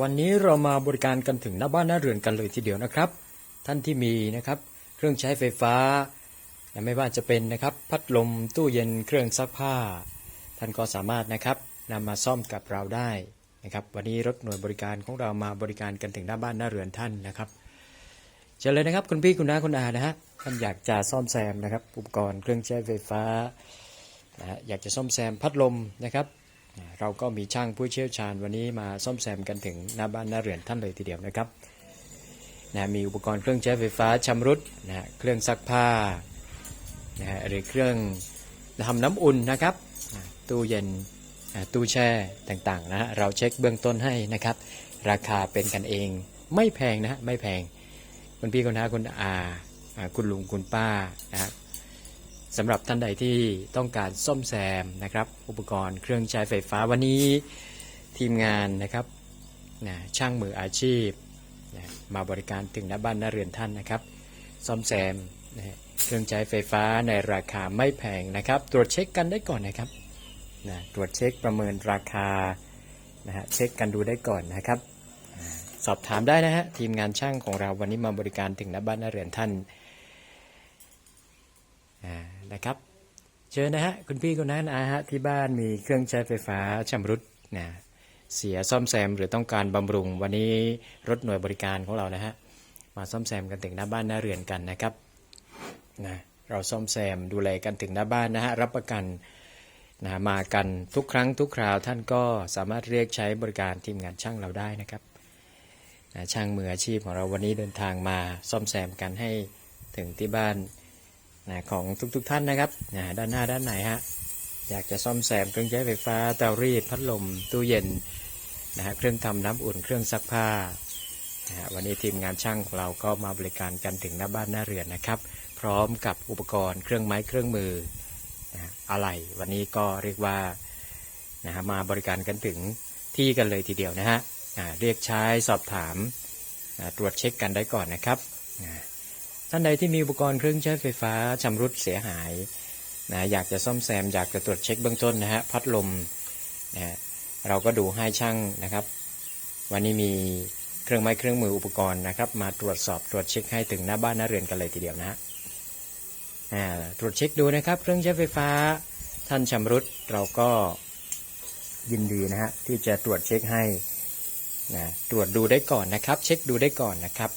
วันนี้เรามาบริการกันถึงหน้าบ้านหน้าเรือนกันเลยทีเดียวนะครับ ท่านที่มีนะครับ เครื่องใช้ไฟฟ้า ไม่ว่าจะเป็นนะครับ พัดลมตู้เย็นเครื่องซักผ้า ท่านก็สามารถนะครับนำมาซ่อมกับเราได้นะครับ วันนี้รถหน่วยบริการของเรามาบริการกันถึงหน้าบ้านหน้าเรือนท่านนะครับเชิญเลยนะครับคุณพี่คุณน้าคุณอานะฮะท่านอยากจะซ่อมแซมนะครับ อุปกรณ์เครื่องใช้ไฟฟ้านะอยากจะซ่อมแซมพัดลมนะครับ เราก็มีช่างผู้เชี่ยวชาญวันนี้มาซ่อมแซมกันถึงหน้าบ้านหน้าเรือนท่านเลยทีเดียวนะครับนะมีอุปกรณ์เครื่องใช้ไฟฟ้าชำรุดนะเครื่องซักผ้านะหรือเครื่องทำน้ำอุ่นนะครับนะตู้เย็นนะตู้แช่ต่างๆนะฮะเราเช็คเบื้องต้นให้นะครับ ราคาเป็นกันเองไม่แพงนะฮะไม่แพงคุณพี่คุณน้าคุณอาคุณลุงคุณป้านะ สำหรับท่านใดที่ต้องการซ่อมแซมนะครับ อุปกรณ์เครื่องใช้ไฟฟ้าวันนี้ทีมงานนะครับนะช่างมืออาชีพนะมาบริการถึงหน้าบ้านหน้าเรือนท่านนะครับ ซ่อมแซมนะเครื่องใช้ไฟฟ้าในราคาไม่แพงนะครับ ตรวจเช็คกันได้ก่อนนะครับนะตรวจเช็คประเมินราคานะฮะเช็คกันดูได้ก่อนนะครับ สอบถามได้นะฮะทีมงานช่างของเราวันนี้มาบริการถึงหน้าบ้านหน้าเรือนท่าน นะครับ เชิญนะฮะคุณพี่คนนั้นอาฮะที่บ้านมีเครื่องใช้ไฟฟ้าชำรุดนะเสียซ่อมแซมหรือต้องการบำรุง วันนี้รถหน่วยบริการของเรานะฮะมาซ่อมแซมกันถึงหน้าบ้านหน้าเรือนกันนะครับนะเราซ่อมแซมดูแลกันถึงหน้าบ้านนะฮะรับประกันนะมากันทุกครั้งทุกคราวท่านก็สามารถเรียกใช้บริการทีมงานช่างเราได้นะครับนะช่างมืออาชีพของเราวันนี้เดินทางมาซ่อมแซมกันให้ถึงที่บ้าน นะของทุกๆทท่านนะครับนะด้านหน้าด้านไหนฮะอยากจะซ่อมแซมเครื่องใช้ไฟฟ้าเตารีดพัดลมตู้เย็นนะฮะเครื่องทำน้ำอุ่นเครื่องซักผ้านะฮะวันนี้ทีมงานช่างของเราก็มาบริการกันถึงหน้าบ้านหน้าเรือนนะครับ พร้อมกับอุปกรณ์เครื่องไม้เครื่องมือนะอะไรวันนี้ก็เรียกว่านะฮะมาบริการกันถึงที่กันเลยทีเดียวนะฮะเรียกใช้สอบถามตรวจเช็คกันได้ก่อนนะครับ ท่านใดที่มีอุปกรณ์เครื่องใช้ไฟฟ้าชำรุดเสียหายนะอยากจะซ่อมแซมอยากจะตรวจเช็คเบื้องต้นนะฮะพัดลมนะฮะเราก็ดูให้ช่างนะครับ วันนี้มีเครื่องไม้เครื่องมืออุปกรณ์นะครับ มาตรวจสอบตรวจเช็คให้ถึงหน้าบ้านหน้าเรือนกันเลยทีเดียวนะฮะตรวจเช็คดูนะครับ เครื่องใช้ไฟฟ้าท่านชำรุดเราก็ยินดีนะฮะที่จะตรวจเช็คให้นะตรวจดูได้ก่อนนะครับ เช็คดูได้ก่อนนะครับ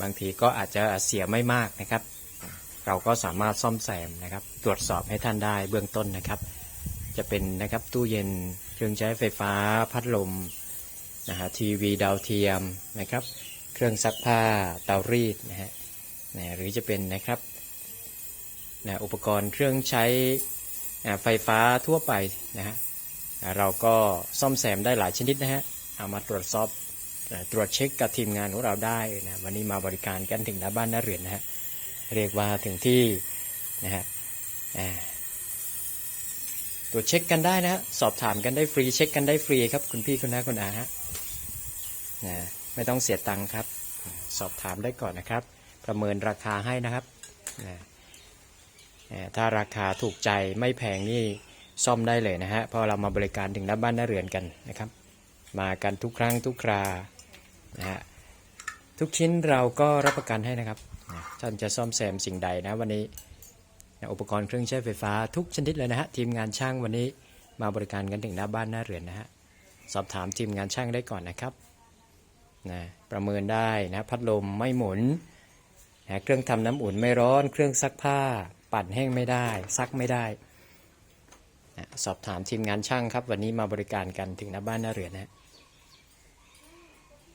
บางทีก็อาจจะเสียไม่มากนะครับ เราก็สามารถซ่อมแซมนะครับ ตรวจสอบให้ท่านได้เบื้องต้นนะครับ จะเป็นนะครับตู้เย็นเครื่องใช้ไฟฟ้า พัดลมนะฮะทีวีดาวเทียมนะครับ เครื่องซักผ้าเตารีดนะฮะนะหรือจะเป็นนะครับนะอุปกรณ์เครื่องใช้ไฟฟ้าทั่วไปนะฮะเราก็ซ่อมแซมได้หลายชนิดนะฮะเอามาตรวจสอบ ตรวจเช็คกับทีมงานของเราได้นะวันนี้มาบริการกันถึงหน้าบ้านหน้าเรือนนะฮะเรียกว่าถึงที่นะฮะตรวจเช็คกันได้นะฮะสอบถามกันได้ฟรีเช็คกันได้ฟรีครับ คุณพี่คุณน้าคุณอาฮะนะไม่ต้องเสียตังค์ครับ สอบถามได้ก่อนนะครับ ประเมินราคาให้นะครับนะถ้าราคาถูกใจไม่แพงนี่ซ่อมได้เลยนะฮะเพราะเรามาบริการถึงหน้าบ้านหน้าเรือนกันนะครับ มากันทุกครั้งทุกครา นะฮะทุกชิ้นเราก็รับประกันให้นะครับนะท่านจะซ่อมแซมสิ่งใดนะวันนี้นะอุปกรณ์เครื่องใช้ไฟฟ้าทุกชนิดเลยนะฮะทีมงานช่างวันนี้มาบริการกันถึงหน้าบ้านหน้าเรือนนะฮะสอบถามทีมงานช่างได้ก่อนนะครับนะประเมินได้นะพัดลมไม่หมุนนะเครื่องทำน้ำอุ่นไม่ร้อน เครื่องซักผ้า ปั่นแห้งไม่ได้ ซักไม่ได้นะสอบถามทีมงานช่างครับ วันนี้มาบริการกันถึงหน้าบ้านหน้าเรือนนะฮะ